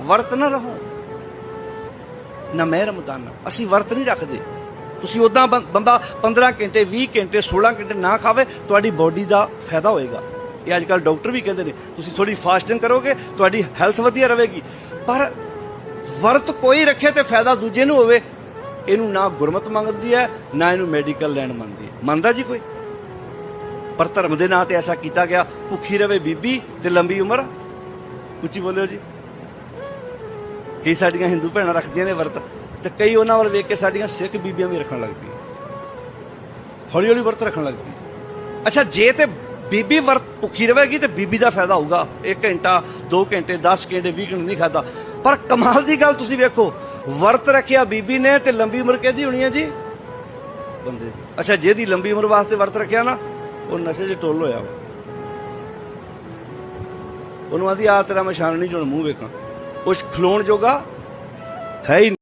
ਵਰਤ ਨਾ ਰਹੋ। ਨਾ ਮੈਂ ਰਮਦਾਨਾ ਅਸੀਂ ਵਰਤ ਨਹੀਂ ਰੱਖਦੇ। ਤੁਸੀਂ ਉਦਾਂ ਬੰਦਾ 15 ਘੰਟੇ 20 ਘੰਟੇ 16 ਘੰਟੇ ਨਾ ਖਾਵੇ, ਤੁਹਾਡੀ ਬਾਡੀ ਦਾ ਫਾਇਦਾ ਹੋਏਗਾ। ਇਹ ਅੱਜ ਕੱਲ ਡਾਕਟਰ ਵੀ ਕਹਿੰਦੇ ਨੇ, ਤੁਸੀਂ ਥੋੜੀ ਫਾਸਟਿੰਗ ਕਰੋਗੇ, ਤੁਹਾਡੀ ਹੈਲਥ ਵਧੀਆ ਰਹੇਗੀ। ਪਰ ਵਰਤ ਕੋਈ ਰੱਖੇ ਤੇ ਫਾਇਦਾ ਦੂਜੇ ਨੂੰ ਹੋਵੇ, ਇਹਨੂੰ ਨਾ ਗੁਰਮਤ ਮੰਗਦੀ ਹੈ, ਨਾ ਇਹਨੂੰ ਮੈਡੀਕਲ ਲੈਣ ਮੰਨਦੀ ਹੈ। ਮੰਨਦਾ ਜੀ ਕੋਈ? ਪਰ ਧਰਮ ਦੇ ਨਾਂ ਤੇ ਐਸਾ ਕੀਤਾ ਗਿਆ, ਭੁੱਖੀ ਰਵੇ ਬੀਬੀ ਤੇ ਲੰਬੀ ਉਮਰ। ਉੱਚੀ ਬੋਲਿਓ ਜੀ। ਕਈ ਸਾਡੀਆਂ ਹਿੰਦੂ ਭੈਣਾਂ ਰੱਖਦੀਆਂ ਨੇ ਵਰਤ, ਤੇ ਕਈ ਉਹਨਾਂ ਵੱਲ ਵੇਖ ਕੇ ਸਾਡੀਆਂ ਸਿੱਖ ਬੀਬੀਆਂ ਵੀ ਰੱਖਣ ਲੱਗ ਪਈਆਂ। ਹੌਲੀ ਹੌਲੀ ਵਰਤ ਰੱਖਣ ਲੱਗ ਪਈ ਅੱਛਾ, ਜੇ ਤੇ ਬੀਬੀ ਵਰਤ ਭੁੱਖੀ ਰਹੇਗੀ ਤੇ ਬੀਬੀ ਦਾ ਫਾਇਦਾ ਹੋਊਗਾ। 1 ਘੰਟਾ 2 ਘੰਟੇ 10 ਘੰਟੇ 20 ਘੰਟੇ ਨਹੀਂ ਖਾਦਾ ਪਰ ਕਮਾਲ ਦੀ ਗੱਲ ਤੁਸੀਂ ਵੇਖੋ, ਵਰਤ ਰੱਖਿਆ ਬੀਬੀ ਨੇ ਤੇ ਲੰਬੀ ਉਮਰ ਕਿਹਦੀ ਹੋਣੀ ਹੈ ਜੀ? ਬੰਦੇ ਅੱਛਾ, ਜਿਹਦੀ ਲੰਬੀ ਉਮਰ ਵਾਸਤੇ ਵਰਤ ਰੱਖਿਆ ਨਾ, ਉਹ ਨਸ਼ੇ 'ਚ ਟੁੱਲ ਹੋਇਆ ਵਾ। ਉਹਨੂੰ ਆਦੀ ਆ ਤੇਰਾ ਮੈਂ ਛਾਣ ਨਹੀਂ ਜੁਣ ਮੂੰਹ ਵੇਖਾਂ। ਉਸ ਖਲੋਣ ਜੋਗਾ ਹੈ ਹੀ ਨਹੀਂ